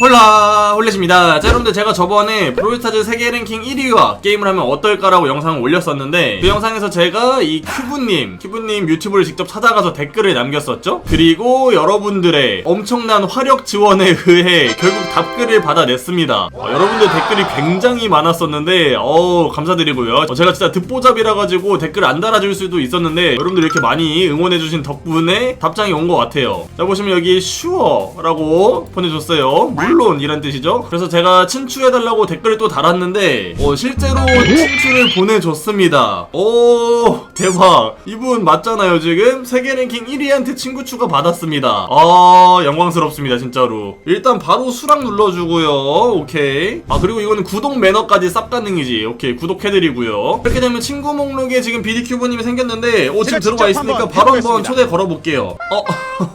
홀라 홀렛입니다. 자 여러분들 제가 저번에 브롤스타즈 세계 랭킹 1위와 게임을 하면 어떨까라고 영상을 올렸었는데 그 영상에서 제가 이 큐브님 큐브님 유튜브를 직접 찾아가서 댓글을 남겼었죠. 그리고 여러분들의 엄청난 화력 지원에 의해 결국 답글을 받아냈습니다. 어, 여러분들 댓글이 굉장히 많았었는데 어 감사드리고요. 어, 제가 진짜 듣보잡이라 가지고 댓글 안 달아줄 수도 있었는데 여러분들 이렇게 많이 응원해주신 덕분에 답장이 온 것 같아요. 자 보시면 여기 슈어라고 보내줬어요. 물론 이란 뜻이죠. 그래서 제가 친추해달라고 댓글을 또 달았는데 어, 실제로 친추를 보내줬습니다. 오 대박. 이분 맞잖아요 지금 세계 랭킹 1위한테 친구 추가 받았습니다. 아 영광스럽습니다 진짜로. 일단 바로 수락 눌러주고요. 오케이. 아 그리고 이거는 구독 매너까지 쌉 가능이지. 오케이 구독해드리고요. 이렇게 되면 친구 목록에 지금 BD큐브님이 생겼는데 오 지금 직접 있으니까 바로 한번. 초대 걸어볼게요. 어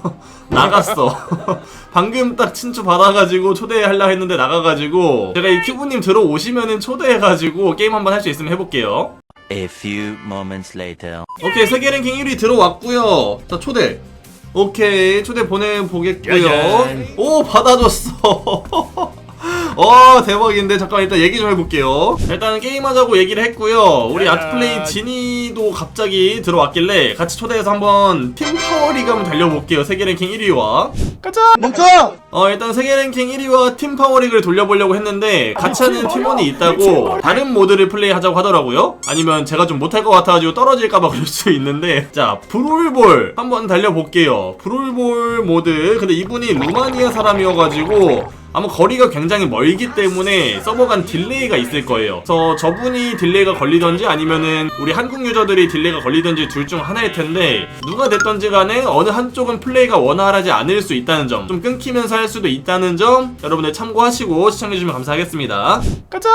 나갔어. 방금 딱 친추 받아가지고 초대하려 했는데 나가가지고 제가 이 큐브님 들어오시면은 초대해가지고 게임 한번 할 수 있으면 해볼게요. A few moments later. 오케이 세계 랭킹 1위 들어왔고요. 자 초대. 오케이 초대 보내보겠고요. 오 받아줬어. 어 대박인데 잠깐 일단 얘기 좀 해볼게요. 일단 게임하자고 얘기를 했고요. 우리. 아트플레이 진이도 갑자기 들어왔길래 같이 초대해서 한번 팀 파워리그 한번 달려볼게요. 세계 랭킹 1위와. 멈춰! 어 일단 세계 랭킹 1위와 팀 파워리그를 돌려보려고 했는데 같이 하는 팀원이 있다고 다른 모드를 플레이하자고 하더라고요. 아니면 제가 좀 못할 것 같아가지고 떨어질까봐 그럴 수 있는데. 자 브롤볼 한번 달려볼게요. 브롤볼 모드. 근데 이분이 루마니아 사람이어가지고 아마 거리가 굉장히 멀기 때문에 서버 간 딜레이가 있을 거예요. 그래서 저분이 딜레이가 걸리던지 아니면은 우리 한국 유저들이 딜레이가 걸리던지 둘 중 하나일 텐데 누가 됐던지 간에 어느 한쪽은 플레이가 원활하지 않을 수 있다 는 점, 좀 끊기면서 할 수도 있다는 점 여러분들 참고하시고 시청해주시면 감사하겠습니다. 가자!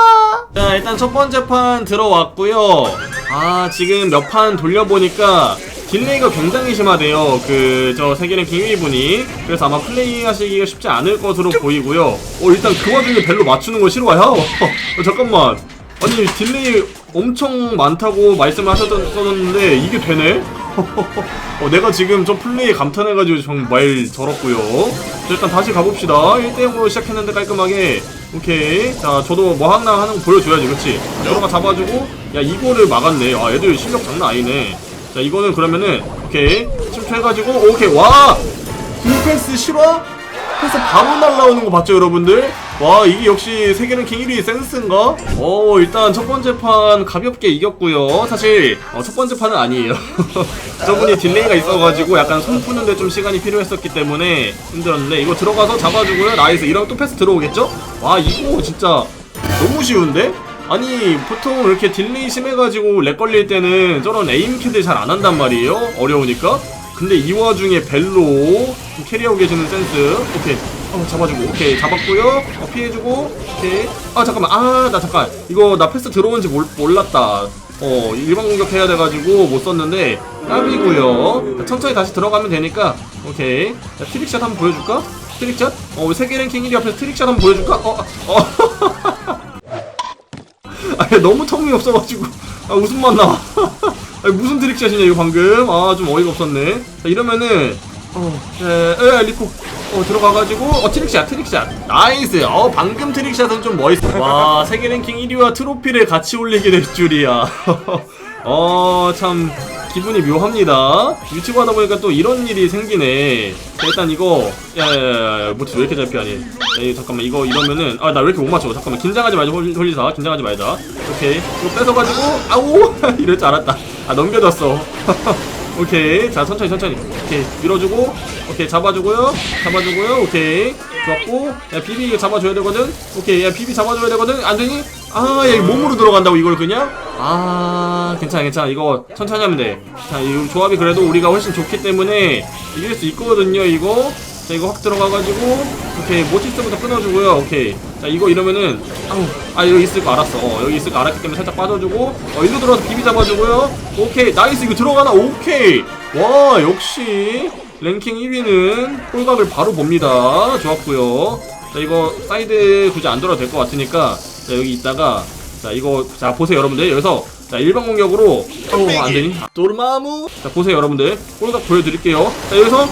자 일단 첫 번째 판 들어왔고요 아 지금 몇 판 돌려보니까 딜레이가 굉장히 심하대요 그 저 세계랭킹 1위분이 그래서 아마 플레이 하시기가 쉽지 않을 것으로 보이고요 어 일단 그 와중에 벨로 맞추는 거 싫어요? 어, 잠깐만 아니 딜레이 엄청 많다고 말씀을 하셨었는데 이게 되네? 어, 내가 지금 저 플레이에 감탄해가지고 정말 저렇고요. 자, 일단 다시 가봅시다. 1대0으로 시작했는데 깔끔하게. 오케이. 자 저도 뭐 하나 하는 거 보여줘야지 그렇지? 들어가 잡아주고 야 이거를 막았네. 아 애들 실력 장난 아니네. 자 이거는 그러면은 오케이. 침투해가지고 오케이. 와! 굴패스 실화? 패스 바로 날라오는 거 봤죠 여러분들? 와 이게 역시 세계랭킹 1위 센스인가? 어 일단 첫 번째 판 가볍게 이겼고요. 사실 어, 첫 번째 판은 아니에요. 저분이 딜레이가 있어가지고 약간 손 푸는데 좀 시간이 필요했었기 때문에 힘들었는데 이거 들어가서 잡아주고요. 나이스 이러면 또 패스 들어오겠죠? 와 이거 진짜 너무 쉬운데? 아니 보통 이렇게 딜레이 심해가지고 렉 걸릴 때는 저런 에임 캐들 잘 안 한단 말이에요. 어려우니까. 근데 이 와중에 벨로 좀 캐리하고 계시는 센스. 오케이 어 잡아주고 오케이 잡았고요. 어, 피해주고 오케이. 아 잠깐만. 아 나 잠깐. 이거 나 패스 들어온지 몰, 몰랐다. 어 일반 공격 해야 돼가지고 못 썼는데 깜이고요. 자, 천천히 다시 들어가면 되니까 오케이. 자, 트릭샷 한번 보여줄까? 트릭샷? 어 세계 랭킹 1위 앞에서 트릭샷 한번 보여줄까? 어 어. 아니 너무 턱이 없어가지고. 아 웃음만 나와 아니, 무슨 트릭샷이냐 이거 방금? 아 좀 어이가 없었네. 자 이러면은 어에 리코 어 들어가가지고 어 트릭샷 트릭샷. 나이스. 어 방금 트릭샷은 좀 멋있어 와 세계 랭킹 1위와 트로피를 같이 올리게 될 줄이야. 어 참 기분이 묘합니다. 유튜브 하다 보니까 또 이런 일이 생기네. 자, 일단 이거 야야야야 뭐지 왜 이렇게 잘 피하니? 야, 이거 잠깐만 이거 이러면은 아 나 왜 이렇게 못 맞춰? 잠깐만 긴장하지 말자 홀- 홀리사. 긴장하지 말자. 오케이. 이거 뺏어가지고 아우! 이럴 줄 알았다. 아 넘겨졌어 오케이. 자 천천히 천천히. 오케이. 밀어주고 오케이. 잡아주고요. 잡아주고요. 오케이. 좋았고. 야 비비 이거 잡아줘야 되거든. 오케이. 야 비비 잡아줘야 되거든. 안되니? 아야 몸으로 들어간다고 이걸 그냥? 아 괜찮아 괜찮아. 이거 천천히 하면 돼자 이 조합이 그래도 우리가 훨씬 좋기 때문에 이길 수 있거든요 이거 자 이거 확 들어가가지고 오케이 모티스부터 끊어주고요. 오케이. 자 이거 이러면은 아우 아 여기 있을 거 알았어. 어 여기 있을 거 알았기 때문에 살짝 빠져주고 어 일로 들어와서 비비 잡아주고요. 오케이 나이스 이거 들어가나? 오케이. 와 역시 랭킹 1위는 홀각을 바로 봅니다. 좋았고요. 자 이거 사이드 굳이 안 돌아도 될 것 같으니까 자 여기 있다가 자 이거 자 보세요 여러분들. 여기서 자 일반 공격으로 아우 안되니 도르마무. 자 보세요 여러분들. 홀각 보여드릴게요. 자 여기서.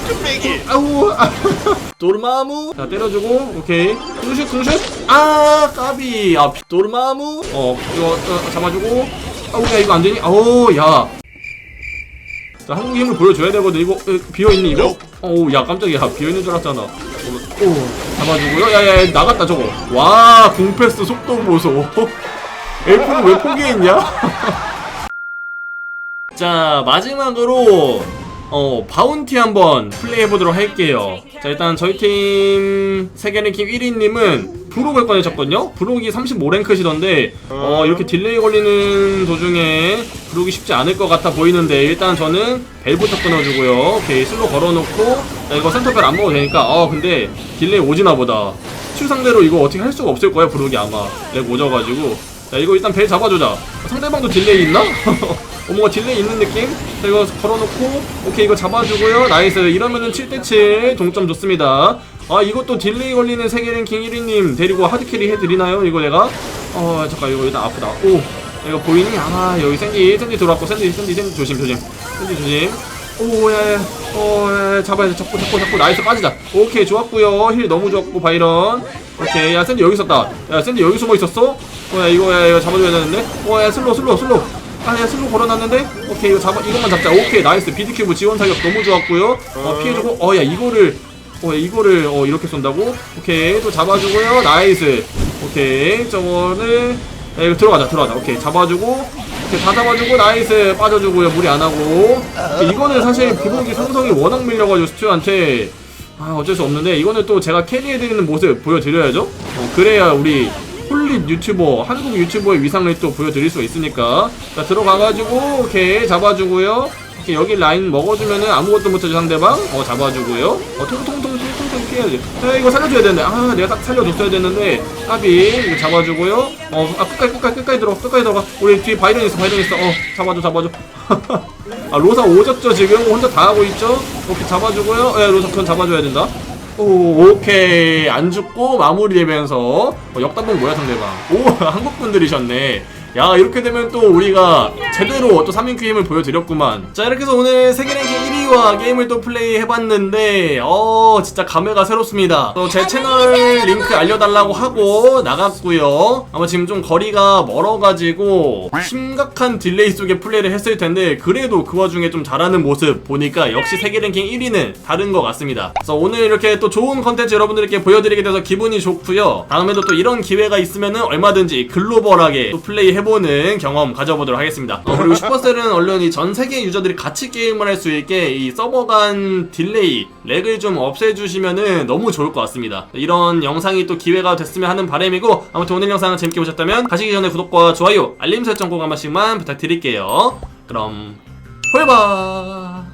아우. 아, 도르마무. 자 때려주고 오케이. 궁슛 궁슛. 아 까비. 아 도르마무. 어 이거 어, 잡아주고. 아우 야 이거 안 되니 아우 야. 자, 한국의 힘을 보여줘야 되거든. 이거, 어, 비어있니, 이거? 어우, 야, 깜짝이야. 비어있는 줄 알았잖아. 어, 오, 잡아주고요. 야, 야, 야, 나갔다, 저거. 와, 궁패스 속도 보소. 엘프는 왜 포기했냐? 자, 마지막으로, 어, 바운티 한번 플레이해보도록 할게요. 자, 일단 저희 팀 세계랭킹 1위님은 브록을 꺼내셨거든요? 브록이 35랭크시던데, 어, 이렇게 딜레이 걸리는 도중에 브록이 쉽지 않을 것 같아 보이는데, 일단 저는 벨부터 끊어주고요. 오케이, 슬로 걸어놓고, 자, 이거 센터벨 안 먹어도 되니까, 어, 근데 딜레이 오지나 보다. 슈 상대로 이거 어떻게 할 수가 없을 거야, 브록이 아마. 렉 오져가지고. 자, 이거 일단 벨 잡아주자. 상대방도 딜레이 있나? 어, 뭔가 딜레이 있는 느낌? 자, 이거 걸어놓고, 오케이, 이거 잡아주고요. 나이스. 이러면은 7대7 동점 좋습니다. 아, 이것도 딜레이 걸리는 세계 랭킹 1위님 데리고 하드캐리 해드리나요? 이거 내가? 어, 잠깐, 이거 일단 아프다. 오, 이거 보이니? 아, 여기 샌디, 샌디 들어왔고, 샌디, 샌디, 샌디, 조심, 조심. 샌디 조심. 오, 야, 야, 어, 야, 야, 잡아야 돼. 잡고, 잡고, 잡고. 나이스, 빠지자. 오케이, 좋았고요 힐 너무 좋았고, 바이런. 오케이, 야, 샌디 여기 있었다. 야, 샌디 여기 숨어 있었어? 어, 야, 이거, 야, 이거 잡아줘야 되는데? 어, 야, 슬로, 슬로, 슬로. 아, 야, 슬로 걸어놨는데? 오케이, 이거 잡아, 이것만 잡자. 오케이, 나이스. 비드 큐브 지원 사격 너무 좋았고요. 어, 피해주고, 어, 야, 이거를, 어, 야, 이거를, 어, 이렇게 쏜다고? 오케이, 또 잡아주고요. 나이스. 오케이, 저거를, 야, 이거 들어가자, 들어가자. 오케이, 잡아주고, 오케이, 다 잡아주고, 나이스. 빠져주고요. 무리 안 하고. 오케이, 이거는 사실 부록이 성성이 워낙 밀려가지고 스튜한테, 아, 어쩔 수 없는데, 이거는 또 제가 캐리해드리는 모습 보여드려야죠? 어, 그래야 우리, 홀릿 유튜버, 한국 유튜버의 위상을 또 보여드릴 수 있으니까. 자, 들어가가지고, 오케이, 잡아주고요. 오케이, 여기 라인 먹어주면은 아무것도 못해줘 상대방. 어, 잡아주고요. 어, 통통통통통통 피해야지. 야, 이거 살려줘야 되는데. 아, 내가 딱 살려줬어야 되는데. 까비, 이거 잡아주고요. 어, 아, 끝까지, 끝까지, 끝까지 들어가, 끝까지 들어가. 우리 뒤에 바이런 있어, 바이런 있어. 어, 잡아줘, 잡아줘. 아, 로사 오졌죠, 지금? 혼자 다 하고 있죠? 오케이, 잡아주고요. 예, 로사 그건 잡아줘야 된다. 오, 오케이. 안 죽고 마무리되면서. 어, 역단봉 뭐야, 상대방. 오, 한국 분들이셨네. 야, 이렇게 되면 또 우리가 제대로 또 3인큐 힘을 보여드렸구만. 자, 이렇게 해서 오늘 세계랭킹 1위와 게임을 또 플레이 해봤는데, 어, 진짜 감회가 새롭습니다. 또 제 채널 링크 알려달라고 하고 나갔고요. 아마 지금 좀 거리가 멀어가지고 심각한 딜레이 속에 플레이를 했을 텐데, 그래도 그 와중에 좀 잘하는 모습 보니까 역시 세계랭킹 1위는 다른 것 같습니다. 그래서 오늘 이렇게 또 좋은 컨텐츠 여러분들께 보여드리게 돼서 기분이 좋고요. 다음에도 또 이런 기회가 있으면은 얼마든지 글로벌하게 또 플레이 해보는 경험 가져보도록 하겠습니다. 어, 그리고 슈퍼셀은 얼른 이 전 세계 유저들이 같이 게임을 할 수 있게 이 서버 간 딜레이, 렉을 좀 없애주시면은 너무 좋을 것 같습니다. 이런 영상이 또 기회가 됐으면 하는 바람이고 아무튼 오늘 영상 재밌게 보셨다면 가시기 전에 구독과 좋아요, 알림 설정 꼭 한 번씩만 부탁드릴게요. 그럼 홀바!